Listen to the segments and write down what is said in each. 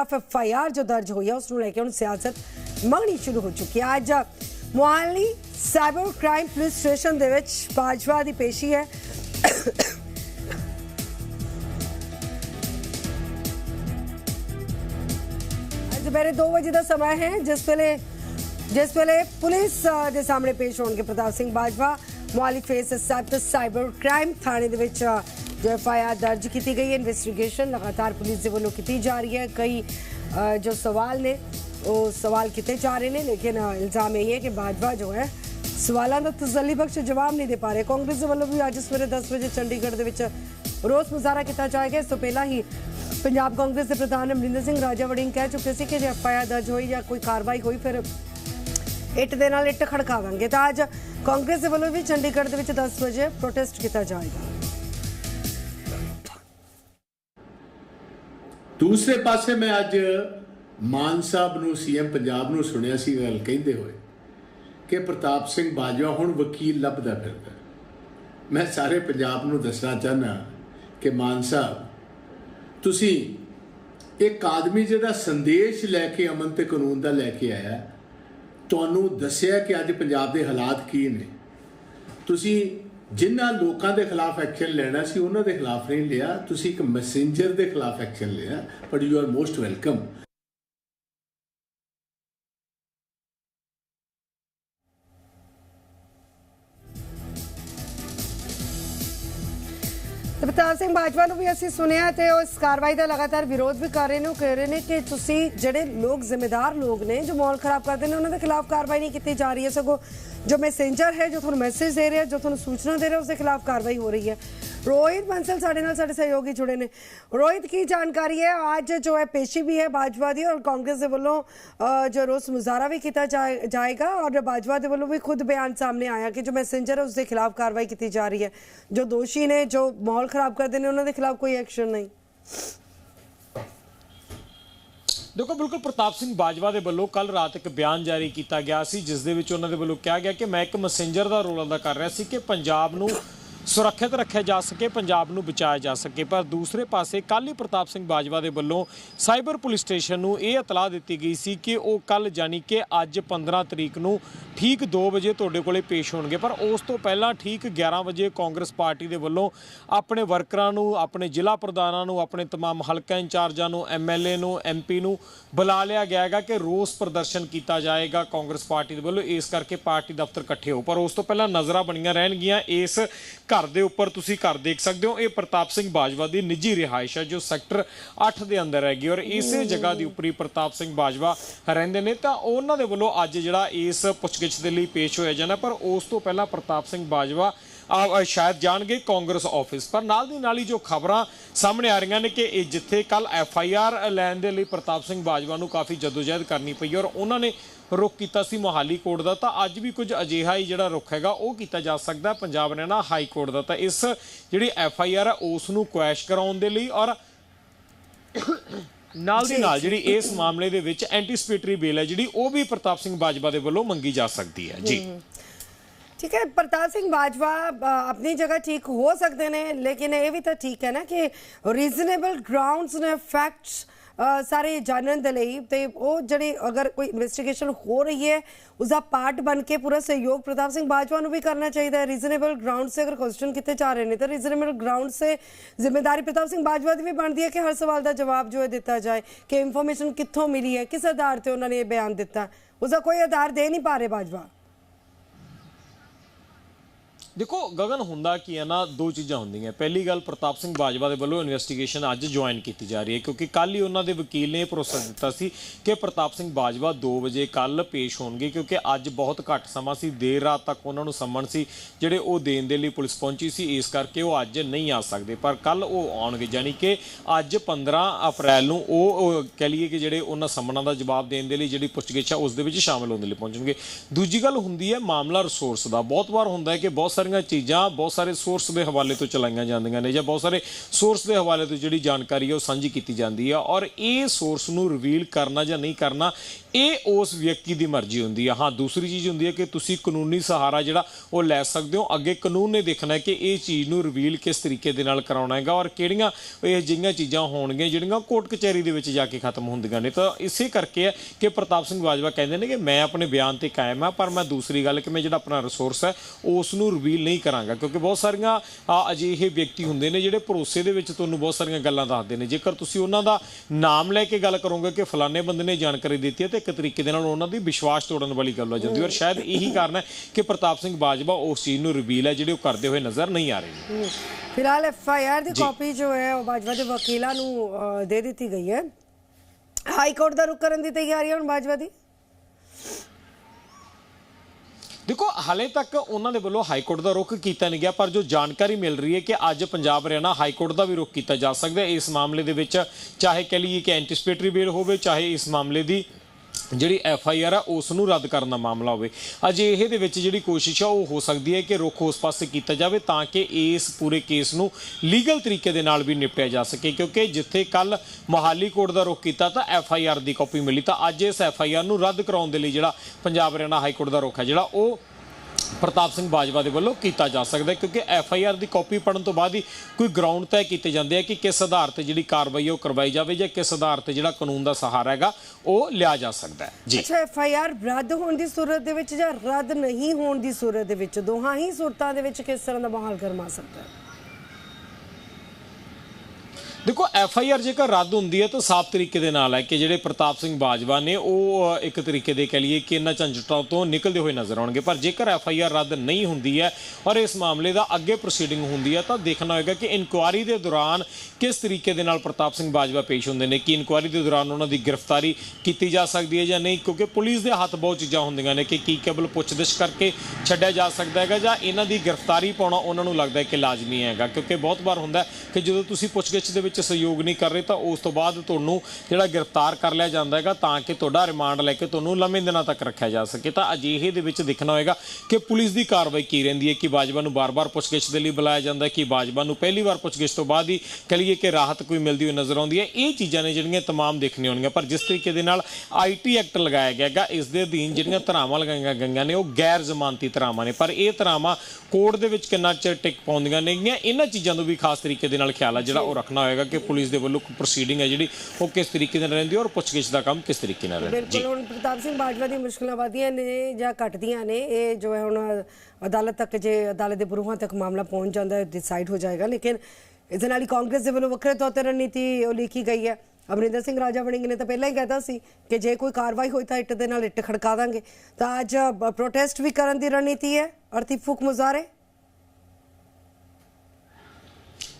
F I R ਜੋ ਦਰਜ ਹੋਈ ਹੈ, ਉਸ ਨੂੰ ਲੈ ਕੇ ਹੁਣ ਸਿਆਸਤ ਮੰਗਣੀ ਸ਼ੁਰੂ ਹੋ ਚੁੱਕੀ ਹੈ। ਅੱਜ Mohali cyber crime police station ਦੇ ਵਿੱਚ ਬਾਜਵਾ ਦੀ ਪੇਸ਼ੀ ਹੈ। ਅੱਜ ਦੁਪਹਿਰੇ 2 ਵਜੇ ਦਾ ਸਮਾਂ ਹੈ, ਜਿਸ ਵੇਲੇ ਜਿਸ ਵੇਲੇ ਪੁਲਿਸ ਦੇ ਸਾਹਮਣੇ ਪੇਸ਼ ਹੋਣਗੇ Partap Singh Bajwa. Mohali phase 7 cyber crime ਥਾਣੇ ਦੇ ਵਿੱਚ ਜੋ ਐਫ ਆਈ ਆਰ ਦਰਜ ਕੀਤੀ ਗਈ ਹੈ ਇਨਵੈਸਟੀਗੇਸ਼ਨ ਲਗਾਤਾਰ ਪੁਲਿਸ ਦੇ ਵੱਲੋਂ ਕੀਤੀ ਜਾ ਰਹੀ ਹੈ। ਕਈ ਜੋ ਸਵਾਲ ਨੇ, ਉਹ ਸਵਾਲ ਕੀਤੇ ਜਾ ਰਹੇ ਨੇ, ਲੇਕਿਨ ਇਲਜ਼ਾਮ ਇਹ ਹੈ ਕਿ ਬਾਜਵਾ ਜੋ ਹੈ, ਸਵਾਲਾਂ ਦਾ ਤਸੱਲੀ ਬਖਸ਼ ਜਵਾਬ ਨਹੀਂ ਦੇ ਪਾ ਰਹੇ। ਕਾਂਗਰਸ ਦੇ ਵੱਲੋਂ ਵੀ ਅੱਜ ਸਵੇਰੇ 10 ਵਜੇ ਚੰਡੀਗੜ੍ਹ ਦੇ ਵਿੱਚ ਰੋਸ ਮੁਜ਼ਾਹਰਾ ਕੀਤਾ ਜਾਏਗਾ। ਇਸ ਤੋਂ ਪਹਿਲਾਂ ਹੀ ਪੰਜਾਬ ਕਾਂਗਰਸ ਦੇ ਪ੍ਰਧਾਨ ਅਮਰਿੰਦਰ ਸਿੰਘ ਰਾਜਾ ਵੜਿੰਗ ਕਹਿ ਚੁੱਕੇ ਸੀ ਕਿ ਜੇ ਐਫ ਆਈ ਆਰ ਦਰਜ ਹੋਈ ਜਾਂ ਕੋਈ ਕਾਰਵਾਈ ਹੋਈ, ਫਿਰ ਇੱਟ ਦੇ ਨਾਲ ਇੱਟ ਖੜਕਾਵਾਂਗੇ। ਤਾਂ ਅੱਜ ਕਾਂਗਰਸ ਦੇ ਵੱਲੋਂ ਵੀ ਚੰਡੀਗੜ੍ਹ ਦੇ ਵਿੱਚ 10 ਵਜੇ ਪ੍ਰੋਟੈਸਟ ਕੀਤਾ ਜਾਏਗਾ। ਦੂਸਰੇ ਪਾਸੇ ਮੈਂ ਅੱਜ ਮਾਨ ਸਾਹਿਬ ਨੂੰ, ਸੀਐਮ ਪੰਜਾਬ ਨੂੰ ਸੁਣਿਆ ਸੀ ਗੱਲ ਕਹਿੰਦੇ ਹੋਏ ਕਿ ਪ੍ਰਤਾਪ ਸਿੰਘ ਬਾਜਵਾ ਹੁਣ ਵਕੀਲ ਲੱਭਦਾ ਫਿਰਦਾ। ਮੈਂ ਸਾਰੇ ਪੰਜਾਬ ਨੂੰ ਦੱਸਣਾ ਚਾਹਨਾ ਕਿ ਮਾਨ ਸਾਹਿਬ, ਤੁਸੀਂ ਇੱਕ ਆਦਮੀ ਜਿਹੜਾ ਸੰਦੇਸ਼ ਲੈ ਕੇ ਅਮਨ ਤੇ ਕਾਨੂੰਨ ਦਾ ਲੈ ਕੇ ਆਇਆ ਤੁਹਾਨੂੰ ਦੱਸਿਆ ਕਿ ਅੱਜ ਪੰਜਾਬ ਦੇ ਹਾਲਾਤ ਕੀ ਨੇ? ਤੁਸੀਂ ਜਿਨ੍ਹਾਂ ਲੋਕਾਂ ਦੇ ਖਿਲਾਫ ਐਕਸ਼ਨ ਲੈਣਾ ਸੀ, ਉਹਨਾਂ ਦੇ ਖਿਲਾਫ ਨਹੀਂ ਲਿਆ। ਤੁਸੀਂ ਇੱਕ ਮੈਸੇਂਜਰ ਦੇ ਖਿਲਾਫ ਐਕਸ਼ਨ ਲਿਆ but you are most welcome ਤੇ ਸਿੰਘ ਬਾਜਵਾ ਨੂੰ ਵੀ ਅਸੀਂ ਸੁਣਿਆ ਤੇ ਉਹ ਇਸ ਕਾਰਵਾਈ ਦਾ ਲਗਾਤਾਰ ਵਿਰੋਧ ਵੀ ਕਰ ਰਹੇ ਨੇ, ਉਹ ਕਹਿ ਰਹੇ ਨੇ ਕਿ ਤੁਸੀਂ ਜਿਹੜੇ ਲੋਕ, ਜ਼ਿੰਮੇਦਾਰ ਲੋਕ ਨੇ, ਜੋ ਮਾਹੌਲ ਖਰਾਬ ਕਰਦੇ ਨੇ, ਉਹਨਾਂ ਦੇ ਖਿਲਾਫ ਕਾਰਵਾਈ ਨਹੀਂ ਕੀਤੀ ਜਾ ਰਹੀ ਹੈ ਸਗੋਂ ਜੋ ਮੈਸੇਂਜਰ ਹੈ, ਜੋ ਤੁਹਾਨੂੰ ਮੈਸੇਜ ਦੇ ਰਿਹਾ, ਜੋ ਤੁਹਾਨੂੰ ਸੂਚਨਾ ਦੇ ਰਿਹਾ, ਉਸ ਦੇ ਖਿਲਾਫ ਕਾਰਵਾਈ ਹੋ ਰਹੀ ਹੈ। ਰੋਹਿਤ ਬੰਸਲ ਸਾਡੇ ਨਾਲ ਸਾਡੇ ਸਹਿਯੋਗੀ ਜੁੜੇ ਨੇ। ਰੋਹਿਤ ਕੀ ਜਾਣਕਾਰੀ ਹੈ? ਅੱਜ ਜੋ ਹੈ ਪੇਸ਼ੀ ਵੀ ਹੈ ਬਾਜਵਾ ਦੀ ਔਰ ਕਾਂਗਰਸ ਦੇ ਵੱਲੋਂ ਅ, ਜੋ ਰੋਸ ਮੁਜ਼ਾਹਰਾ ਵੀ ਕੀਤਾ ਜਾਏ- ਜਾਏਗਾ ਔਰ ਬਾਜਵਾ ਦੇ ਵੱਲੋਂ ਵੀ ਖੁਦ ਬਿਆਨ ਸਾਹਮਣੇ ਆਇਆ ਕਿ ਜੋ ਮੈਸੇਂਜਰ ਹੈ ਉਸ ਦੇ ਖਿਲਾਫ ਕਾਰਵਾਈ ਕੀਤੀ ਜਾ ਰਹੀ ਹੈ। ਜੋ ਦੋਸ਼ੀ ਨੇ ਜੋ ਮਾਹੌਲ ਖਰਾਬ ਕਰਦੇ ਨੇ ਉਹਨਾਂ ਦੇ ਖਿਲਾਫ ਦੇਖੋ ਬਿਲਕੁਲ ਪ੍ਰਤਾਪ ਸਿੰਘ ਬਾਜਵਾ ਦੇ ਵੱਲੋਂ ਕੱਲ ਰਾਤ ਇੱਕ ਬਿਆਨ ਜਾਰੀ ਕੀਤਾ ਗਿਆ ਸੀ ਜਿਸ ਦੇ ਵਿੱਚ ਉਹਨਾਂ ਦੇ ਵੱਲੋਂ ਕਿਹਾ ਗਿਆ ਕਿ ਮੈਂ ਇੱਕ ਮੈਸੇਂਜਰ ਦਾ ਰੋਲ ਅਦਾ ਕਰ ਰਿਹਾ ਸੀ ਕਿ ਪੰਜਾਬ ਨੂੰ ਸੁਰੱਖਿਅਤ ਰੱਖਿਆ ਜਾ ਸਕੇ ਪੰਜਾਬ ਨੂੰ ਬਚਾਇਆ ਜਾ ਸਕੇ ਪਰ ਦੂਸਰੇ ਪਾਸੇ ਕੱਲ ਹੀ ਪ੍ਰਤਾਪ ਸਿੰਘ ਬਾਜਵਾ ਦੇ ਵੱਲੋਂ ਸਾਈਬਰ ਪੁਲਿਸ ਸਟੇਸ਼ਨ ਨੂੰ ਇਹ ਇਤਲਾਹ ਦਿੱਤੀ ਗਈ ਸੀ ਕਿ ਉਹ ਕੱਲ ਜਾਨੀ ਕਿ ਅੱਜ 15 ਤਰੀਕ ਨੂੰ ਠੀਕ 2 ਵਜੇ ਤੁਹਾਡੇ ਕੋਲੇ ਪੇਸ਼ ਹੋਣਗੇ ਪਰ ਉਸ ਤੋਂ ਪਹਿਲਾਂ ਠੀਕ 11 ਵਜੇ ਕਾਂਗਰਸ ਪਾਰਟੀ ਦੇ ਵੱਲੋਂ ਆਪਣੇ ਵਰਕਰਾਂ ਨੂੰ ਆਪਣੇ ਜ਼ਿਲ੍ਹਾ ਪ੍ਰਧਾਨਾਂ ਨੂੰ ਆਪਣੇ तमाम ਹਲਕਾ ਇੰਚਾਰਜਾਂ ਨੂੰ ਐਮਐਲਏ ਨੂੰ ਐਮਪੀ ਨੂੰ ਬੁਲਾ ਲਿਆ ਗਿਆ ਹੈਗਾ ਕਿ ਰੋਸ ਪ੍ਰਦਰਸ਼ਨ ਕੀਤਾ ਜਾਏਗਾ ਕਾਂਗਰਸ ਪਾਰਟੀ ਦੇ ਵੱਲੋਂ ਇਸ ਕਰਕੇ ਪਾਰਟੀ ਦਫ਼ਤਰ ਇਕੱਠੇ ਹੋ ਪਰ ਉਸ ਤੋਂ ਪਹਿਲਾਂ ਨਜ਼ਰਾਂ ਬਣੀਆਂ ਰਹਿਣਗੀਆਂ ਇਸ ਘਰ ਦੇ ਉੱਪਰ ਤੁਸੀਂ ਘਰ ਦੇਖ ਸਕਦੇ ਹੋ, ਇਹ ਪ੍ਰਤਾਪ ਸਿੰਘ ਬਾਜਵਾ ਦੀ ਨਿੱਜੀ ਰਿਹਾਇਸ਼ ਹੈ, ਜੋ ਸੈਕਟਰ 8 ਦੇ ਅੰਦਰ ਹੈਗੀ ਔਰ ਇਸੇ ਜਗ੍ਹਾ ਦੀ ਉੱਪਰੀ ਪ੍ਰਤਾਪ ਸਿੰਘ ਬਾਜਵਾ ਰਹਿੰਦੇ ਨੇ। ਤਾਂ ਉਹਨਾਂ ਦੇ ਵੱਲੋਂ ਅੱਜ ਜਿਹੜਾ ਇਸ ਪੁੱਛਗਿੱਛ ਦੇ ਲਈ ਪੇਸ਼ ਹੋਇਆ ਜਾਣਾ ਪਰ ਉਸ ਤੋਂ ਪਹਿਲਾਂ ਪ੍ਰਤਾਪ ਸਿੰਘ ਬਾਜਵਾ ਸ਼ਾਇਦ ਜਾਣਗੇ ਕਾਂਗਰਸ ਆਫਿਸ। ਪਰ ਨਾਲ ਦੀ ਨਾਲ ਹੀ ਜੋ ਖਬਰਾਂ ਸਾਹਮਣੇ ਆ ਰਹੀਆਂ ਨੇ ਕਿ ਇਹ ਜਿੱਥੇ ਕੱਲ ਐਫ ਆਈ ਆਰ ਲੈਣ ਦੇ ਲਈ ਪ੍ਰਤਾਪ ਸਿੰਘ ਬਾਜਵਾ ਨੂੰ ਕਾਫੀ ਜਦੋਜਹਿਦ ਕਰਨੀ ਪਈ ਔਰ ਉਹਨਾਂ ਨੇ ਰੁਖ ਕੀਤਾ ਸੀ ਮੋਹਾਲੀ ਕੋਰਟ ਦਾ ਤਾਂ ਅੱਜ ਵੀ ਕੁਝ ਅਜਿਹਾ ਹੀ ਜਿਹੜਾ ਰੁਖ ਹੈਗਾ ਉਹ ਕੀਤਾ ਜਾ ਸਕਦਾ ਪੰਜਾਬ ਹਰਿਆਣਾ ਹਾਈ ਕੋਰਟ ਦਾ। ਤਾਂ ਇਸ ਜਿਹੜੀ ਐਫ ਆਈ ਆਰ ਹੈ ਉਸ ਨੂੰ ਕੁਐਸ਼ ਕਰਾਉਣ ਦੇ ਲਈ ਔਰ ਨਾਲ ਦੀ ਨਾਲ ਜਿਹੜੀ ਇਸ ਮਾਮਲੇ ਦੇ ਵਿੱਚ ਐਂਟੀਸਪੇਟਰੀ ਬੇਲ ਹੈ ਜਿਹੜੀ ਉਹ ਵੀ ਪ੍ਰਤਾਪ ਸਿੰਘ ਬਾਜਵਾ ਦੇ ਵੱਲੋਂ ਮੰਗੀ ਜਾ ਸਕਦੀ ਹੈ। ਜੀ। ਠੀਕ ਹੈ ਪ੍ਰਤਾਪ ਸਿੰਘ ਬਾਜਵਾ ਆਪਣੀ ਜਗ੍ਹਾ ਠੀਕ ਹੋ ਸਕਦੇ ਨੇ ਲੇਕਿਨ ਇਹ ਵੀ ਤਾਂ ਠੀਕ ਹੈ ਨਾ ਕਿ ਰੀਜ਼ਨੇਬਲ ਗਰਾਊਂਡਸ ਨੇ ਫੈਕਟਸ ਸਾਰੇ ਜਾਣਨ ਦੇ ਲਈ ਤੇ ਉਹ ਜਿਹੜੇ ਅਗਰ ਕੋਈ ਇਨਵੈਸਟੀਗੇਸ਼ਨ ਹੋ ਰਹੀ ਹੈ ਉਸ ਦਾ ਪਾਰਟ ਬਣ ਕੇ ਪੂਰਾ ਸਹਿਯੋਗ ਪ੍ਰਤਾਪ ਸਿੰਘ ਬਾਜਵਾ ਨੂੰ ਵੀ ਕਰਨਾ ਚਾਹੀਦਾ ਹੈ। ਰੀਜ਼ਨੇਬਲ ਗਰਾਊਂਡ ਸੇ ਅਗਰ ਕੁਐਸਚਨ ਕੀਤੇ ਜਾ ਰਹੇ ਨੇ, ਤਾਂ ਰੀਜ਼ਨੇਬਲ ਗਰਾਊਂਡ ਸੇ ਜ਼ਿੰਮੇਵਾਰੀ ਪ੍ਰਤਾਪ ਸਿੰਘ ਬਾਜਵਾ ਦੀ ਵੀ ਬਣਦੀ ਹੈ ਕਿ ਹਰ ਸਵਾਲ ਦਾ ਜਵਾਬ ਜੋ ਹੈ ਦਿੱਤਾ ਜਾਏ, ਕਿ ਇਨਫੋਰਮੇਸ਼ਨ ਕਿੱਥੋਂ ਮਿਲੀ ਹੈ, ਕਿਸ ਆਧਾਰ ਤੇ ਉਹਨਾਂ ਨੇ ਇਹ ਬਿਆਨ ਦਿੱਤਾ। ਉਸ ਦਾ ਕੋਈ ਆਧਾਰ ਦੇ ਨਹੀਂ ਪਾ ਰਹੇ ਬਾਜਵਾ। ਦੇਖੋ, ਗਗਨ, ਹੁੰਦਾ ਕੀ ਹੈ ਨਾ, ਦੋ ਚੀਜ਼ਾਂ ਹੁੰਦੀਆਂ। ਪਹਿਲੀ ਗੱਲ, ਪ੍ਰਤਾਪ ਸਿੰਘ ਬਾਜਵਾ ਦੇ ਵੱਲੋਂ ਇਨਵੈਸਟੀਗੇਸ਼ਨ ਅੱਜ ਜੁਆਇਨ ਕੀਤੀ ਜਾ ਰਹੀ ਹੈ, ਕਿਉਂਕਿ ਕੱਲ ਹੀ ਉਹਨਾਂ ਦੇ ਵਕੀਲ ਨੇ ਇਹ ਭਰੋਸਾ ਦਿੱਤਾ ਸੀ ਕਿ ਪ੍ਰਤਾਪ ਸਿੰਘ ਬਾਜਵਾ 2 ਵਜੇ ਕੱਲ ਪੇਸ਼ ਹੋਣਗੇ, ਕਿਉਂਕਿ ਅੱਜ ਬਹੁਤ ਘੱਟ ਸਮਾਂ ਸੀ, ਦੇਰ ਰਾਤ ਤੱਕ ਉਹਨਾਂ ਨੂੰ ਸੰਮਣ ਸੀ, ਜਿਹੜੇ ਉਹ ਦੇਣ ਦੇ ਲਈ ਪੁਲਿਸ ਪਹੁੰਚੀ ਸੀ, ਇਸ ਕਰਕੇ ਉਹ ਅੱਜ ਨਹੀਂ ਆ ਸਕਦੇ। ਪਰ ਕੱਲ ਉਹ ਆਉਣਗੇ, ਯਾਨੀ ਕਿ ਅੱਜ 15 ਅਪ੍ਰੈਲ ਨੂੰ ਉਹ ਉਹ ਕਹਿ ਲਈਏ ਕਿ ਜਿਹੜੇ ਉਹਨਾਂ ਸੰਮਣਾਂ ਦਾ ਜਵਾਬ ਦੇਣ ਦੇ ਲਈ ਜਿਹੜੀ ਪੁੱਛਗਿੱਛ ਆ, ਉਸ ਦੇ ਵਿੱਚ ਸ਼ਾਮਲ ਹੋਣ ਦੇ ਲਈ ਪਹੁੰਚਣਗੇ। ਦੂਜੀ ਗੱਲ ਹੁੰਦੀ ਹੈ ਮਾਮਲਾ ਰਿਸੋਰਸ ਦਾ। ਬਹੁਤ ਵਾਰ ਹੁੰਦਾ ਹੈ ਕਿ ਬਹੁਤ ਸਾਰੇ ਸਾਰੀਆਂ ਚੀਜ਼ਾਂ ਬਹੁਤ ਸਾਰੇ ਸੋਰਸ ਦੇ ਹਵਾਲੇ ਤੋਂ ਚਲਾਈਆਂ ਜਾਂਦੀਆਂ ਨੇ ਜਾਂ ਬਹੁਤ ਸਾਰੇ ਸੋਰਸ ਦੇ ਹਵਾਲੇ ਤੋਂ ਜਿਹੜੀ ਜਾਣਕਾਰੀ ਹੈ ਉਹ ਸਾਂਝੀ ਕੀਤੀ ਜਾਂਦੀ ਹੈ ਔਰ ਇਹ ਸੋਰਸ ਨੂੰ ਰਿਵੀਲ ਕਰਨਾ ਜਾਂ ਨਹੀਂ ਕਰਨਾ, ਇਹ ਉਸ ਵਿਅਕਤੀ ਦੀ ਮਰਜ਼ੀ ਹੁੰਦੀ ਹੈ ਹਾਂ, ਦੂਸਰੀ ਚੀਜ਼ ਹੁੰਦੀ ਹੈ ਕਿ ਤੁਸੀਂ ਕਾਨੂੰਨੀ ਸਹਾਰਾ ਜਿਹੜਾ ਉਹ ਲੈ ਸਕਦੇ ਹੋ। ਅੱਗੇ ਕਾਨੂੰਨ ਨੇ ਦੇਖਣਾ ਹੈ ਕਿ ਇਹ ਚੀਜ਼ ਨੂੰ ਰਿਵੀਲ ਕਿਸ ਤਰੀਕੇ ਦੇ ਨਾਲ ਕਰਾਉਣਾ ਹੈਗਾ ਔਰ ਕਿਹੜੀਆਂ ਇਹ ਜਿਹੀਆਂ ਚੀਜ਼ਾਂ ਹੋਣਗੀਆਂ ਜਿਹੜੀਆਂ ਕੋਰਟ ਕਚਹਿਰੀ ਦੇ ਵਿੱਚ ਜਾ ਕੇ ਖਤਮ ਹੁੰਦੀਆਂ ਨੇ। ਤਾਂ ਇਸੇ ਕਰਕੇ ਹੈ ਕਿ ਪ੍ਰਤਾਪ ਸਿੰਘ ਬਾਜਵਾ ਕਹਿੰਦੇ ਨੇ ਕਿ ਮੈਂ ਆਪਣੇ ਬਿਆਨ ਤੇ ਕਾਇਮ ਹਾਂ ਪਰ ਮੈਂ ਦੂਸਰੀ ਗੱਲ ਕਿ ਮੈਂ ਜਿਹੜਾ ਆਪਣਾ ਰਿਸੋਰਸ ਹੈ, ਉਸ ਨੂੰ ਰਿਵੀਲ ਨਹੀਂ ਕਰਾਂਗਾ ਕਿਉਂਕਿ ਬਹੁਤ ਸਾਰੀਆਂ ਅਜਿਹੇ ਵਿਅਕਤੀ ਹੁੰਦੇ ਨੇ ਜਿਹੜੇ ਭਰੋਸੇ ਦੇ ਵਿੱਚ ਤੁਹਾਨੂੰ ਬਹੁਤ ਸਾਰੀਆਂ ਗੱਲਾਂ ਦੱਸਦੇ ਨੇ। ਜੇਕਰ ਤੁਸੀਂ ਉਹਨਾਂ ਦਾ ਨਾਮ ਲੈ ਕੇ ਗੱਲ ਕਰੋਗੇ ਕਿ ਫਲਾਣੇ ਬੰਦੇ ਨੇ ਜਾਣਕਾਰੀ ਦਿੱਤੀ ਹੈ ਤੇ ਇੱਕ ਤਰੀਕੇ ਦੇ ਨਾਲ ਉਹਨਾਂ ਦੀ ਵਿਸ਼ਵਾਸ ਤੋੜਨ ਵਾਲੀ ਗੱਲ ਹੋ ਜਾਂਦੀ ਹੈ। ਔਰ ਸ਼ਾਇਦ ਇਹੀ ਕਾਰਨ ਹੈ ਕਿ ਪ੍ਰਤਾਪ ਸਿੰਘ ਬਾਜਵਾ ਉਸ ਚੀਜ਼ ਨੂੰ ਰਿਵੀਲ ਹੈ ਜਿਹੜੇ ਉਹ ਕਰਦੇ ਹੋਏ ਨਜ਼ਰ ਨਹੀਂ ਆ ਰਹੇ ਫਿਲਹਾਲ ਐਫ ਆਈ ਆਰ ਦੀ ਕਾਪੀ ਜੋ ਹੈ ਉਹ ਬਾਜਵਾ ਦੇ ਵਕੀਲਾਂ ਨੂੰ ਦੇ ਦਿੱਤੀ ਗਈ ਹੈ। ਹਾਈ ਕੋਰਟ ਦਾ ਰੁਕ ਕਰਨ ਦੀ ਤਿਆਰੀ ਹੈ ਹੁਣ ਬਾਜਵਾ ਦੀ? ਦੇਖੋ, ਹਾਲੇ ਤੱਕ ਉਹਨਾਂ ਦੇ ਵੱਲੋਂ ਹਾਈ ਕੋਰਟ ਦਾ ਰੁਖ ਕੀਤਾ ਨਹੀਂ ਗਿਆ, ਪਰ ਜੋ ਜਾਣਕਾਰੀ ਮਿਲ ਰਹੀ ਹੈ ਕਿ ਅੱਜ ਪੰਜਾਬ ਹਰਿਆਣਾ ਹਾਈ ਕੋਰਟ ਦਾ ਵੀ ਰੁਖ ਕੀਤਾ ਜਾ ਸਕਦਾ ਹੈ। ਇਸ ਮਾਮਲੇ ਦੇ ਵਿੱਚ ਚਾਹੇ ਕਹ ਲਈਏ ਕਿ ਐਂਟੀਸਪੇਟਰੀ ਬੇਲ ਹੋਵੇ, ਚਾਹੇ ਇਸ ਮਾਮਲੇ ਦੀ ਜਿਹੜੀ ਐਫ ਆਈ ਆਰ ਆ ਉਸ ਨੂੰ ਰੱਦ ਕਰਨ ਦਾ ਮਾਮਲਾ ਹੋਵੇ। ਅਜੇ ਇਹ ਦੇ ਵਿੱਚ ਜਿਹੜੀ ਕੋਸ਼ਿਸ਼ ਆ, ਉਹ ਹੋ ਸਕਦੀ ਹੈ ਕਿ ਰੁਖ ਉਸ ਪਾਸੇ ਕੀਤਾ ਜਾਵੇ ਤਾਂ ਕਿ ਇਸ ਪੂਰੇ ਕੇਸ ਨੂੰ ਲੀਗਲ ਤਰੀਕੇ ਦੇ ਨਾਲ ਵੀ ਨਿਪਟਿਆ ਜਾ ਸਕੇ। ਕਿਉਂਕਿ ਜਿੱਥੇ ਕੱਲ ਮੋਹਾਲੀ ਕੋਰਟ ਦਾ ਰੁਖ ਕੀਤਾ, ਤਾਂ ਐਫ ਆਈ ਆਰ ਦੀ ਕਾਪੀ ਮਿਲੀ। ਤਾਂ ਅੱਜ ਇਸ ਐਫ ਆਈ ਆਰ ਨੂੰ ਰੱਦ ਕਰਾਉਣ ਦੇ ਲਈ ਜਿਹੜਾ ਪੰਜਾਬ ਹਰਿਆਣਾ ਹਾਈ ਕੋਰਟ ਦਾ ਰੁਖ ਹੈ ਜਿਹੜਾ ਉਹ ਪ੍ਰਤਾਪ ਸਿੰਘ ਬਾਜਵਾ ਦੇ ਵੱਲੋਂ ਕੀਤਾ ਜਾ ਸਕਦਾ ਕਿਉਂਕਿ ਐਫ ਆਈ ਆਰ ਦੀ ਕਾਪੀ ਪੜਨ ਤੋਂ ਬਾਅਦ ਹੀ ਕੋਈ ਗਰਾਊਂਡ ਤੈਅ ਕੀਤੇ ਜਾਂਦੇ ਆ ਕਿ ਕਿਸ ਆਧਾਰ ਤੇ ਜਿਹੜੀ ਕਾਰਵਾਈ ਉਹ ਕਰਵਾਈ ਜਾਵੇ ਜਾਂ ਕਿਸ ਆਧਾਰ ਤੇ ਜਿਹੜਾ ਕਾਨੂੰਨ ਦਾ ਸਹਾਰਾ ਹੈਗਾ, ਉਹ ਲਿਆ ਜਾ ਸਕਦਾ ਹੈ। ਜੀ। ਅੱਛਾ, ਐਫ ਆਈ ਆਰ ਰੱਦ ਹੋਣ ਦੀ ਸੂਰਤ ਦੇ ਵਿੱਚ ਜਾਂ ਰੱਦ ਨਹੀਂ ਹੋਣ ਦੀ ਸੂਰਤ ਦੇ ਵਿੱਚ, ਦੋਹਾਂ ਹੀ ਸੂਰਤਾਂ ਦੇ ਵਿੱਚ ਕਿਸ ਤਰ੍ਹਾਂ ਦਾ ਮਾਹੌਲ ਗਰਮਾ ਸਕਦਾ ਹੈ? ਦੇਖੋ, ਐਫ ਆਈ ਆਰ ਜੇਕਰ ਰੱਦ ਹੁੰਦੀ ਹੈ ਤਾਂ ਸਾਫ਼ ਤਰੀਕੇ ਦੇ ਨਾਲ ਹੈ ਕਿ ਜਿਹੜੇ ਪ੍ਰਤਾਪ ਸਿੰਘ ਬਾਜਵਾ ਨੇ, ਉਹ ਇੱਕ ਤਰੀਕੇ ਦੇ ਕਹ ਲਈਏ ਕਿ ਇਹਨਾਂ ਝੰਜਟਾਂ ਤੋਂ ਨਿਕਲਦੇ ਹੋਏ ਨਜ਼ਰ ਆਉਣਗੇ। ਪਰ ਜੇਕਰ ਐਫ ਆਈ ਆਰ ਰੱਦ ਨਹੀਂ ਹੁੰਦੀ ਹੈ ਔਰ ਇਸ ਮਾਮਲੇ ਦਾ ਅੱਗੇ ਪ੍ਰੋਸੀਡਿੰਗ ਹੁੰਦੀ ਹੈ, ਤਾਂ ਦੇਖਣਾ ਹੋਏਗਾ ਕਿ ਇਨਕੁਆਇਰੀ ਦੇ ਦੌਰਾਨ ਕਿਸ ਤਰੀਕੇ ਦੇ ਨਾਲ ਪ੍ਰਤਾਪ ਸਿੰਘ ਬਾਜਵਾ ਪੇਸ਼ ਹੁੰਦੇ ਨੇ, ਕਿ ਇਨਕੁਆਇਰੀ ਦੇ ਦੌਰਾਨ ਉਹਨਾਂ ਦੀ ਗ੍ਰਿਫਤਾਰੀ ਕੀਤੀ ਜਾ ਸਕਦੀ ਹੈ ਜਾਂ ਨਹੀਂ, ਕਿਉਂਕਿ ਪੁਲਿਸ ਦੇ ਹੱਥ ਬਹੁਤ ਚੀਜ਼ਾਂ ਹੁੰਦੀਆਂ ਨੇ ਕਿ ਕੀ ਕੇਵਲ ਪੁੱਛਗਿੱਛ ਕਰਕੇ ਛੱਡਿਆ ਜਾ ਸਕਦਾ ਹੈਗਾ ਜਾਂ ਇਹਨਾਂ ਦੀ ਗ੍ਰਿਫਤਾਰੀ ਪਾਉਣਾ ਉਹਨਾਂ ਨੂੰ ਲੱਗਦਾ ਹੈ ਕਿ ਲਾਜ਼ਮੀ ਹੈਗਾ, ਕਿਉਂਕਿ ਬਹੁਤ ਵਾਰ ਹੁੰਦਾ ਕਿ ਜਦੋਂ ਤੁਸੀਂ ਪੁੱਛਗਿੱਛ ਦੇ ਵਿੱਚ ਸਹਿਯੋਗ ਨਹੀਂ ਕਰ ਰਹੇ, ਤਾਂ ਉਸ ਤੋਂ ਬਾਅਦ ਤੁਹਾਨੂੰ ਜਿਹੜਾ ਗ੍ਰਿਫਤਾਰ ਕਰ ਲਿਆ ਜਾਂਦਾ ਹੈਗਾ, ਤਾਂ ਕਿ ਤੁਹਾਡਾ ਰਿਮਾਂਡ ਲੈ ਕੇ ਤੁਹਾਨੂੰ ਲੰਮੇ ਦਿਨਾਂ ਤੱਕ ਰੱਖਿਆ ਜਾ ਸਕੇ। ਤਾਂ ਅਜਿਹੇ ਦੇ ਵਿੱਚ ਦੇਖਣਾ ਹੋਏਗਾ ਕਿ ਪੁਲਿਸ ਦੀ ਕਾਰਵਾਈ ਕੀ ਰਹਿੰਦੀ ਹੈ, ਕਿ ਬਾਜਵਾ ਨੂੰ ਬਾਰ-ਬਾਰ ਪੁੱਛਗਿੱਛ ਦੇ ਲਈ ਬੁਲਾਇਆ ਜਾਂਦਾ ਕਿ ਬਾਜਵਾ ਨੂੰ ਪਹਿਲੀ ਵਾਰ ਪੁੱਛਗਿੱਛ ਤੋਂ ਬਾਅਦ ਹੀ ਕਹ ਲਈਏ ਕਿ ਰਾਹਤ ਕੋਈ ਮਿਲਦੀ ਹੋਈ ਨਜ਼ਰ ਆਉਂਦੀ ਹੈ। ਇਹ ਚੀਜ਼ਾਂ ਨੇ ਜਿਹੜੀਆਂ ਤਮਾਮ ਦੇਖਣੀਆਂ ਹੋਣਗੀਆਂ, ਪਰ ਜਿਸ ਤਰੀਕੇ ਦੇ ਨਾਲ ਆਈਟੀ ਐਕਟ ਲਗਾਇਆ ਗਿਆ ਹੈਗਾ, ਇਸ ਦੇ ਅਧੀਨ ਜਿਹੜੀਆਂ ਧਰਾਵਾਂ ਲਗਾਈਆਂ ਗਈਆਂ ਨੇ, ਉਹ ਗੈਰ ਜ਼ਮਾਨਤੀ ਧਰਾਵਾਂ ਨੇ। ਪਰ ਇਹ ਧਰਾਵਾਂ ਕੋਰਟ ਦੇ ਵਿੱਚ ਕਿੰਨਾ ਚਿਰ ਟਿਕ ਪਾਉਂਦੀਆਂ ਨੇਗੀਆਂ, ਇਹਨਾਂ ਚੀਜ਼ਾਂ ਨੂੰ ਵੀ ਖਾਸ ਤਰੀਕੇ ਦੇ ਨਾਲ ਖਿਆਲ ਆ ਜਿਹੜਾ ਉਹ ਰੱਖਣਾ ਹੋਏਗਾ। ਕਿ ਪੁਲਿਸ ਦੇ ਵੱਲੋਂ ਪ੍ਰੋਸੀਡਿੰਗ ਹੈ ਜਿਹੜੀ, ਉਹ ਕਿਸ ਤਰੀਕੇ ਨਾਲ ਰਹਿੰਦੀ ਹੈ ਔਰ ਪੁੱਛਗਿੱਛ ਦਾ ਕੰਮ ਕਿਸ ਤਰੀਕੇ ਨਾਲ ਰਹਿੰਦਾ ਬਿਲਕੁਲ, ਹੁਣ ਪ੍ਰਤਾਪ ਸਿੰਘ ਬਾਜਵਾ ਦੀ ਮੁਸ਼ਕਲਾਂ ਵਧੀਆਂ ਨੇ ਜਾਂ ਘਟਦੀਆਂ ਨੇ, ਇਹ ਜੋ ਹੈ ਹੁਣ ਅਦਾਲਤ ਤੱਕ ਜੇ ਅਦਾਲਤ ਦੇ ਬਰੂਹਾਂ ਤੱਕ ਮਾਮਲਾ ਪਹੁੰਚ ਜਾਂਦਾ ਹੈ ਡਿਸਾਈਡ ਹੋ ਜਾਏਗਾ, ਲੇਕਿਨ ਇਸ ਨਾਲ ਹੀ ਕਾਂਗਰਸ ਦੇ ਵੱਲੋਂ ਵੱਖਰੇ ਤੌਰ ਤੇ ਰਣਨੀਤੀ ਉਹ ਲਿਖੀ ਗਈ ਹੈ। ਅਮਰਿੰਦਰ ਸਿੰਘ ਰਾਜਾ ਵੜਿੰਗ ਨੇ ਤਾਂ ਪਹਿਲਾਂ ਹੀ ਕਹਿਤਾ ਸੀ ਕਿ ਜੇ ਕੋਈ ਕਾਰਵਾਈ ਹੋਈ ਤਾਂ ਇੱਟ ਦੇ ਨਾਲ ਇੱਟ ਖੜਕਾ ਦਾਂਗੇ। ਤਾਂ ਅੱਜ ਪ੍ਰੋਟੈਸਟ ਵੀ ਕਰਨ ਦੀ ਰਣਨੀਤੀ ਹੈ ਅਰਤੀ ਫੂਕ ਮੁਜ਼ਾਰੇ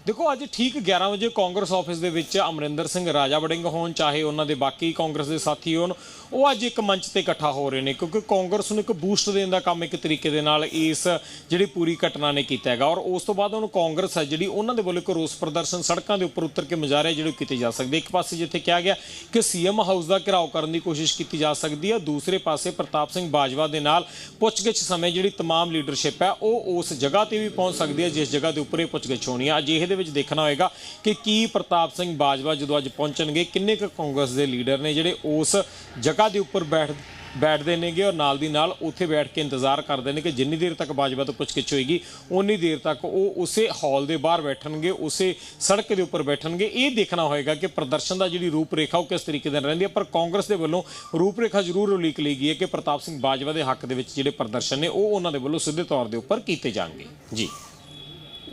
ਦੇਖੋ ਅੱਜ ਠੀਕ 11 ਵਜੇ ਕਾਂਗਰਸ ਆਫਿਸ ਦੇ ਵਿੱਚ ਅਮਰਿੰਦਰ ਸਿੰਘ ਰਾਜਾ ਵੜਿੰਗ ਹੋਣ ਚਾਹੇ ਉਹਨਾਂ ਦੇ ਬਾਕੀ ਕਾਂਗਰਸ ਦੇ ਸਾਥੀ ਹੋਣ ਉਹ ਅੱਜ ਇੱਕ ਮੰਚ ਤੇ ਇਕੱਠਾ ਹੋ ਰਹੇ ਨੇ ਕਿਉਂਕਿ ਕਾਂਗਰਸ ਨੂੰ ਇੱਕ ਬੂਸਟ ਦੇਣ ਦਾ ਕੰਮ ਇੱਕ ਤਰੀਕੇ ਦੇ ਨਾਲ ਇਸ ਜਿਹੜੀ ਪੂਰੀ ਘਟਨਾ ਨੇ ਕੀਤਾ ਹੈਗਾ ਔਰ ਉਸ ਤੋਂ ਬਾਅਦ ਉਹਨੂੰ ਕਾਂਗਰਸ ਹੈ ਜਿਹੜੀ ਉਹਨਾਂ ਦੇ ਵੱਲੋਂ ਇੱਕ ਰੋਸ ਪ੍ਰਦਰਸ਼ਨ ਸੜਕਾਂ ਦੇ ਉੱਪਰ ਉਤਰ ਕੇ ਮੁਜ਼ਾਹਰੇ ਜਿਹੜੇ ਕੀਤੇ ਜਾ ਸਕਦੇ ਇੱਕ ਪਾਸੇ ਜਿੱਥੇ ਕਿਹਾ ਗਿਆ ਕਿ ਸੀਐਮ ਹਾਊਸ ਦਾ ਘਿਰਾਓ ਕਰਨ ਦੀ ਕੋਸ਼ਿਸ਼ ਕੀਤੀ ਜਾ ਸਕਦੀ ਹੈ ਦੂਸਰੇ ਪਾਸੇ ਪ੍ਰਤਾਪ ਸਿੰਘ ਬਾਜਵਾ ਦੇ ਨਾਲ ਪੁੱਛਗਿੱਛ ਸਮੇਂ ਜਿਹੜੀ तमाम ਲੀਡਰਸ਼ਿਪ ਹੈ ਉਹ ਉਸ ਜਗ੍ਹਾ ਤੇ ਵੀ ਪਹੁੰਚ ਸਕਦੀ ਹੈ ਜਿਸ ਜਗ੍ਹਾ ਦੇ ਉੱਪਰ ਇਹ ਪੁੱਛਗਿੱਛ ਹੋਣੀ ਹੈ ਅੱਜ ਇਹਦੇ ਵਿੱਚ ਦੇਖਣਾ ਹੋਏਗਾ ਕਿ ਕੀ ਪ੍ਰਤਾਪ ਸਿੰਘ ਬਾਜਵਾ ਜਦੋਂ ਅੱਜ ਪਹੁੰਚਣਗੇ, ਕਿੰਨੇ ਕੁ ਕਾਂਗਰਸ ਦੇ ਲੀਡਰ ਨੇ ਜਿਹੜੇ ਉਸ ਜਗ੍ਹਾ ਦੇ ਉੱਪਰ ਬੈਠ, ਬੈਠਦੇ ਨੇਗੇ ਔਰ ਨਾਲ ਦੀ ਨਾਲ ਉੱਥੇ ਬੈਠ ਕੇ ਇੰਤਜ਼ਾਰ ਕਰਦੇ ਨੇ ਕਿ ਜਿੰਨੀ ਦੇਰ ਤੱਕ ਬਾਜਵਾ ਤੋਂ ਪੁੱਛਗਿੱਛ ਹੋਏਗੀ ਉਨੀ ਦੇਰ ਤੱਕ ਉਹ ਉਸੇ ਹਾਲ ਦੇ ਬਾਹਰ ਬੈਠਣਗੇ, ਉਸੇ ਸੜਕ ਦੇ ਉੱਪਰ ਬੈਠਣਗੇ। ਇਹ ਦੇਖਣਾ ਹੋਏਗਾ ਕਿ ਪ੍ਰਦਰਸ਼ਨ ਦਾ ਜਿਹੜੀ ਰੂਪਰੇਖਾ ਉਹ ਕਿਸ ਤਰੀਕੇ ਨਾਲ ਰਹਿੰਦੀ ਹੈ, ਪਰ ਕਾਂਗਰਸ ਦੇ ਵੱਲੋਂ ਰੂਪਰੇਖਾ ਜ਼ਰੂਰ ਉਲੀਕ ਲਈ ਗਈ ਹੈ ਕਿ ਪ੍ਰਤਾਪ ਸਿੰਘ ਬਾਜਵਾ ਦੇ ਹੱਕ ਦੇ ਵਿੱਚ ਜਿਹੜੇ ਪ੍ਰਦਰਸ਼ਨ ਨੇ, ਉਹ ਉਹਨਾਂ ਦੇ ਵੱਲੋਂ ਸਿੱਧੇ ਤੌਰ ਦੇ ਉੱਪਰ ਕੀਤੇ ਜਾਣਗੇ। ਜੀ।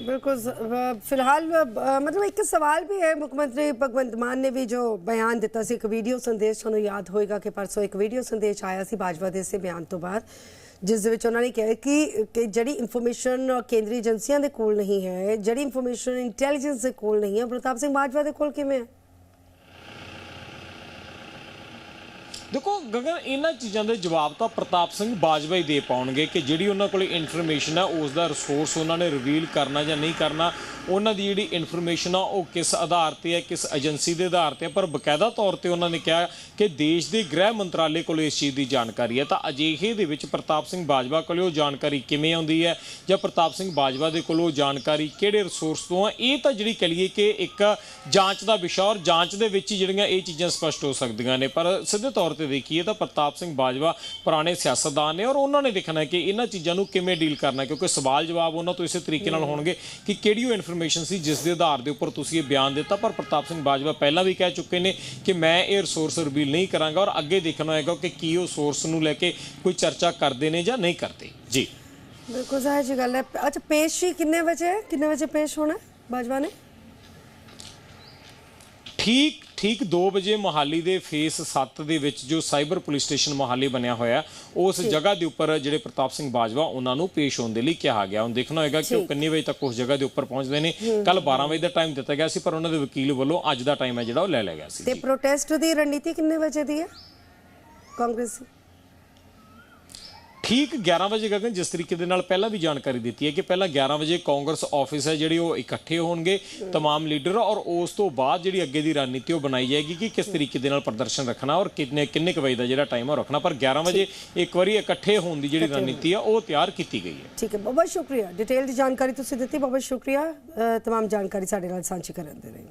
बिल्कुल ज- अ, फिलहाल अ, मतलब ਇੱਕ ਸਵਾਲ ਵੀ ਹੈ ਮੁੱਖ ਮੰਤਰੀ ਭਗਵੰਤ ਮਾਨ ਨੇ ਵੀ ਜੋ ਬਿਆਨ ਦਿੱਤਾ ਸੀ ਇੱਕ ਵੀਡੀਓ ਸੰਦੇਸ਼ ਤੁਹਾਨੂੰ ਯਾਦ ਹੋਏਗਾ ਕਿ ਪਰਸੋਂ ਇੱਕ ਵੀਡੀਓ ਸੰਦੇਸ਼ ਆਇਆ ਸੀ ਬਾਜਵਾ ਦੇ ਇਸੇ ਬਿਆਨ ਤੋਂ ਬਾਅਦ ਜਿਸ ਦੇ ਵਿੱਚ ਉਹਨਾਂ ਨੇ ਕਿਹਾ ਕਿ ਕਿ ਜਿਹੜੀ ਇਨਫੋਰਮੇਸ਼ਨ ਕੇਂਦਰੀ ਏਜੰਸੀਆਂ ਦੇ ਕੋਲ ਨਹੀਂ ਹੈ ਜਿਹੜੀ ਇਨਫੋਰਮੇਸ਼ਨ ਇੰਟੈਲੀਜੈਂਸ ਦੇ ਕੋਲ ਨਹੀਂ ਹੈ ਪ੍ਰਤਾਪ ਸਿੰਘ ਬਾਜਵਾ ਦੇ ਕੋਲ ਕਿਵੇਂ ਹੈ ਦੇਖੋ ਗਗਨ, ਇਹਨਾਂ ਚੀਜ਼ਾਂ ਦੇ ਜਵਾਬ ਤਾਂ ਪ੍ਰਤਾਪ ਸਿੰਘ ਬਾਜਵਾ ਹੀ ਦੇ ਪਾਉਣਗੇ ਕਿ ਜਿਹੜੀ ਉਹਨਾਂ ਕੋਲੇ ਇਨਫੋਰਮੇਸ਼ਨ ਹੈ ਉਸ ਦਾ ਰਿਸੋਰਸ ਉਹਨਾਂ ਨੇ ਰਿਵੀਲ ਕਰਨਾ ਜਾਂ ਨਹੀਂ ਕਰਨਾ, ਉਹਨਾਂ ਦੀ ਜਿਹੜੀ ਇਨਫੋਰਮੇਸ਼ਨ ਆ, ਉਹ ਕਿਸ ਆਧਾਰ ਤੇ ਹੈ ਕਿਸ ਏਜੰਸੀ ਦੇ ਆਧਾਰ ਤੇ ਹੈ ਪਰ ਬਕਾਇਦਾ ਤੌਰ ਤੇ ਉਹਨਾਂ ਨੇ ਕਿਹਾ ਕਿ ਦੇਸ਼ ਦੇ ਗ੍ਰਹਿ ਮੰਤਰਾਲੇ ਕੋਲ ਇਸ ਚੀਜ਼ ਦੀ ਜਾਣਕਾਰੀ ਹੈ। ਤਾਂ ਅਜਿਹੇ ਦੇ ਵਿੱਚ ਪ੍ਰਤਾਪ ਸਿੰਘ ਬਾਜਵਾ ਕੋਲ ਉਹ ਜਾਣਕਾਰੀ ਕਿਵੇਂ ਆਉਂਦੀ ਹੈ ਜਾਂ ਪ੍ਰਤਾਪ ਸਿੰਘ ਬਾਜਵਾ ਦੇ ਕੋਲ ਉਹ ਜਾਣਕਾਰੀ ਕਿਹੜੇ ਰਿਸੋਰਸ ਤੋਂ ਆ? ਇਹ ਤਾਂ ਜਿਹੜੀ ਕਹ ਲਈਏ ਕਿ ਇੱਕ ਜਾਂਚ ਦਾ ਵਿਸ਼ਾ ਔਰ ਜਾਂਚ ਦੇ ਵਿੱਚ ਹੀ ਜਿਹੜੀਆਂ ਇਹ ਚੀਜ਼ਾਂ ਸਪਸ਼ਟ ਹੋ ਸਕਦੀਆਂ ਨੇ। ਪਰ ਸਿੱਧੇ ਤੌਰ ਤੇ ਦੇਖੀਏ ਤਾਂ ਪ੍ਰਤਾਪ ਸਿੰਘ ਬਾਜਵਾ ਪੁਰਾਣੇ ਸਿਆਸਤਦਾਨ ਨੇ ਔਰ ਉਹਨਾਂ ਨੇ ਦੇਖਣਾ ਕਿ ਇਹਨਾਂ ਚੀਜ਼ਾਂ ਨੂੰ ਕਿਵੇਂ ਡੀਲ ਕਰਨਾ ਕਿਉਂਕਿ ਸਵਾਲ ਜਵਾਬ ਉਹਨਾਂ ਤੋਂ ਇਸੇ ਤਰੀਕੇ ਨਾਲ ਹੋਣਗੇ ਕਿ ਕਿਹੜੀ ਉਹ ਇਨਫੋਰਮੇਸ਼ਨ ਸੀ ਜਿਸ ਦੇ ਆਧਾਰ ਦੇ ਉੱਪਰ ਤੁਸੀਂ ਇਹ ਬਿਆਨ ਦਿੱਤਾ। ਪਰ ਪ੍ਰਤਾਪ ਸਿੰਘ ਬਾਜਵਾ ਪਹਿਲਾਂ ਵੀ ਕਹਿ ਚੁੱਕੇ ਨੇ ਕਿ ਮੈਂ ਇਹ ਰਿਸੋਰਸ ਰਿਵੀਲ ਨਹੀਂ ਕਰਾਂਗਾ ਔਰ ਅੱਗੇ ਦੇਖਣਾ ਹੋਏਗਾ ਕਿ ਕੀ ਉਹ ਸੋਰਸ ਨੂੰ ਲੈ ਕੇ ਕੋਈ ਚਰਚਾ ਕਰਦੇ ਨੇ ਜਾਂ ਨਹੀਂ ਕਰਦੇ। ਜੀ। ਬਿਲਕੁਲ ਜ਼ਾਹਿਰ ਜੀ ਗੱਲ ਹੈ। ਅੱਛਾ ਪੇਸ਼ ਹੀ ਕਿੰਨੇ ਵਜੇ? ਕਿੰਨੇ ਵਜੇ ਪੇਸ਼ ਹੋਣਾ ਬਾਜਵਾ ਨੇ? ਠੀਕ ਠੀਕ 2 ਵਜੇ ਮੋਹਾਲੀ ਦੇ ਫੇਸ 7 ਦੇ ਵਿੱਚ ਜੋ ਸਾਈਬਰ ਪੁਲਿਸ ਸਟੇਸ਼ਨ ਮੋਹਾਲੀ ਬਣਿਆ ਹੋਇਆ ਉਸ ਜਗ੍ਹਾ ਦੇ ਉੱਪਰ ਜਿਹੜੇ ਪ੍ਰਤਾਪ ਸਿੰਘ ਬਾਜਵਾ ਉਹਨਾਂ ਨੂੰ ਪੇਸ਼ ਹੋਣ ਦੇ ਲਈ ਕਿਹਾ ਗਿਆ। ਹੁਣ ਦੇਖਣਾ ਹੋਏਗਾ ਕਿ ਉਹ ਕਿੰਨੇ ਵਜੇ ਤੱਕ ਉਸ ਜਗ੍ਹਾ ਦੇ ਉੱਪਰ ਪਹੁੰਚਦੇ ਨੇ। ਕੱਲ 12 ਵਜੇ ਦਾ ਟਾਈਮ ਦਿੱਤਾ ਗਿਆ ਸੀ ਪਰ ਉਹਨਾਂ ਦੇ ਵਕੀਲ ਵੱਲੋਂ ਅੱਜ ਦਾ ਟਾਈਮ ਹੈ ਜਿਹੜਾ ਉਹ ਲੈ ਲਿਆ ਗਿਆ ਸੀ। ਤੇ ਪ੍ਰੋਟੈਸਟ ਦੀ ਰਣਨੀਤੀ ਕਿੰਨੇ ਵਜੇ ਦੀ ਹੈ? ਕਾਂਗਰਸ ਦੀ। ਠੀਕ 11 ਵਜੇ ਗਗਨ ਜਿਸ ਤਰੀਕੇ ਦੇ ਨਾਲ ਪਹਿਲਾਂ ਵੀ ਜਾਣਕਾਰੀ ਦਿੱਤੀ ਹੈ ਕਿ ਪਹਿਲਾਂ 11 ਵਜੇ ਕਾਂਗਰਸ ਆਫਿਸ ਹੈ ਜਿਹੜੀ ਉਹ ਇਕੱਠੇ ਹੋਣਗੇ तमाम ਲੀਡਰ ਔਰ ਉਸ ਤੋਂ ਬਾਅਦ ਜਿਹੜੀ ਅੱਗੇ ਦੀ ਰਣਨੀਤੀ ਉਹ ਬਣਾਈ ਜਾਏਗੀ ਕਿ ਕਿਸ ਤਰੀਕੇ ਦੇ ਨਾਲ ਪ੍ਰਦਰਸ਼ਨ ਰੱਖਣਾ ਔਰ ਕਿੰਨੇ ਕਿੰਨੇ ਕੁ ਵਜੇ ਦਾ ਜਿਹੜਾ ਟਾਈਮ ਉਹ ਰੱਖਣਾ ਪਰ 11 ਵਜੇ ਇੱਕ ਵਾਰੀ ਇਕੱਠੇ ਹੋਣ ਦੀ ਜਿਹੜੀ ਰਣਨੀਤੀ ਆ ਉਹ ਤਿਆਰ ਕੀਤੀ ਗਈ ਹੈ ਠੀਕ ਹੈ ਬਹੁਤ ਬਹੁਤ ਸ਼ੁਕਰੀਆ ਡਿਟੇਲ ਦੀ ਜਾਣਕਾਰੀ ਤੁਸੀਂ ਦਿੱਤੀ ਬਹੁਤ ਬਹੁਤ ਸ਼ੁਕਰੀਆ ਅ, ਤਮਾਮ ਜਾਣਕਾਰੀ ਸਾਡੇ ਨਾਲ ਸਾਂਝੀ ਕਰਨ ਦੇ ਲਈ